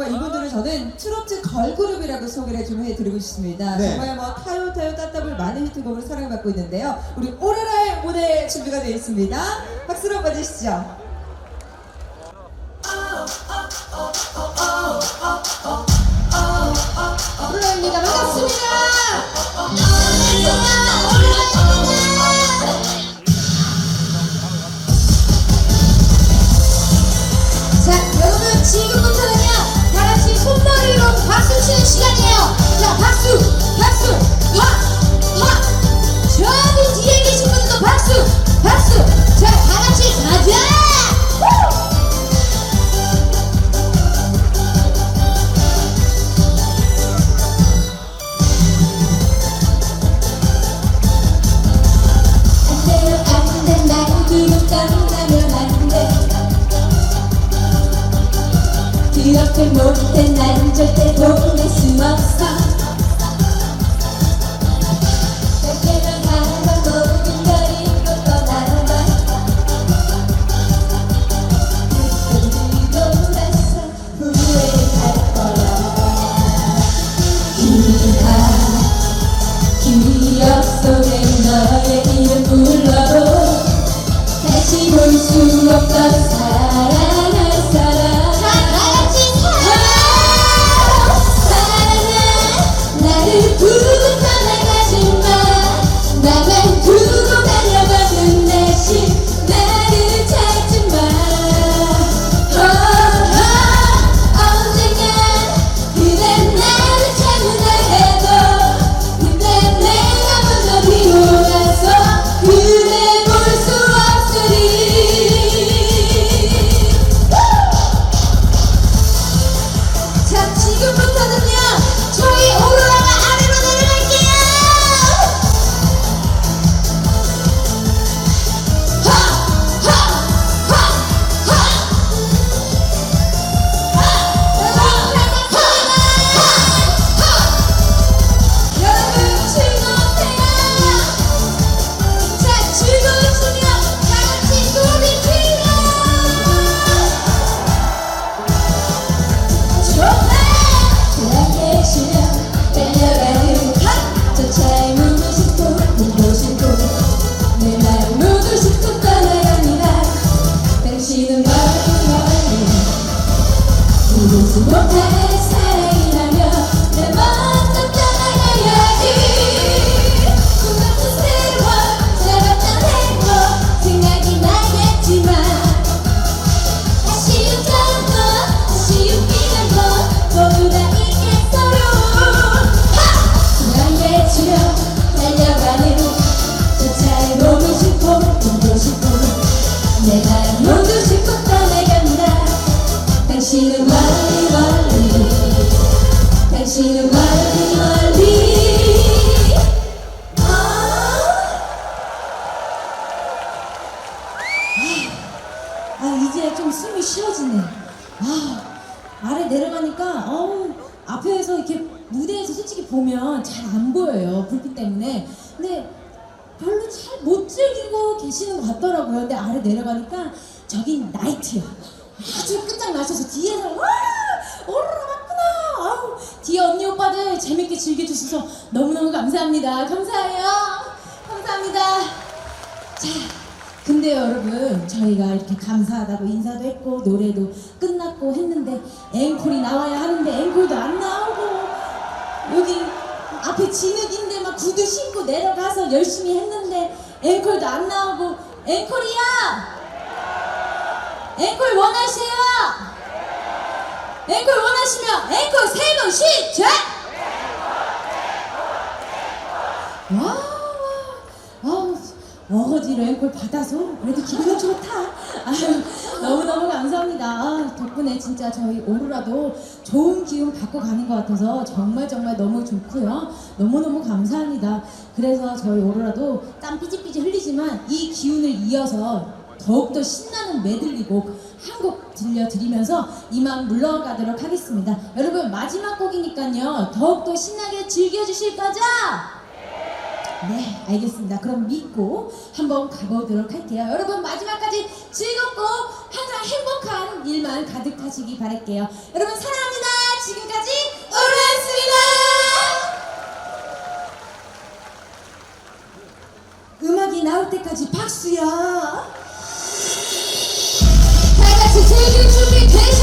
정말 이분들을 저는 트로트 걸그룹이라고 소개를 좀 해드리고 싶습니다. 네. 정말 뭐 타요 타요 따따블 많은 히트곡으로 사랑받고 있는데요. 우리 오라라의 무대 준비가 되어 있습니다. 박수로 맞으시죠. 오라라입니다. 반갑습니다. 자, 여러분 지금부터 박수, 박수, 하, 하. 저기 뒤에 계신 분들도 박수, 박수. 자, 다 같이 가자. 후! 안 돼요, 안 돼. 난 기분 떠나면 안 돼. 그렇게 못해 난 절대 보낼 수 없어 아 아 이제 좀 숨이 쉬어지네. 아 아래 내려가니까 앞에서 이렇게 무대에서 솔직히 보면 잘 안 보여요 불빛 때문에. 별로 잘 못 즐기고 계시는 것 같더라고요. 근데 아래 내려가니까 저기 나이트요. 아주 끝장나셔서 뒤에서 와. 아우 뒤에 언니 오빠들 재밌게 즐겨주셔서 너무너무 감사합니다. 감사해요. 감사합니다. 자, 근데 여러분 저희가 이렇게 감사하다고 인사도 했고 노래도 끝났고 했는데 앵콜이 나와야 하는데 앵콜도 안 나오고 여기 앞에 진흙인데 막 구두 신고 내려가서 열심히 했는데 앵콜도 안 나오고 앵콜이야 앵콜 원하세요 앵콜 원하시면 앵콜 세번 시작 와, 와, 아우, 어거지로 앵콜 받아서 그래도 기분이 좋다. 아유, 너무너무 감사합니다. 아, 덕분에 진짜 저희 오로라도 좋은 기운 받고 가는 것 같아서 정말 정말 너무 좋고요. 너무너무 감사합니다. 그래서 저희 오로라도 땀 삐질삐질 흘리지만 이 기운을 이어서 더욱더 신나는 메들리곡 한 곡 들려드리면서 이만 물러가도록 하겠습니다. 여러분 마지막 곡이니까요. 더욱더 신나게 즐겨주실 거죠? 네, 알겠습니다. 그럼 믿고 한번 가보도록 할게요. 여러분 마지막까지 즐겁고 항상 행복한 일만 가득하시기 바랄게요. 여러분 사랑합니다. 지금까지 오라였습니다. 음악이 나올 때까지 박수야. every day.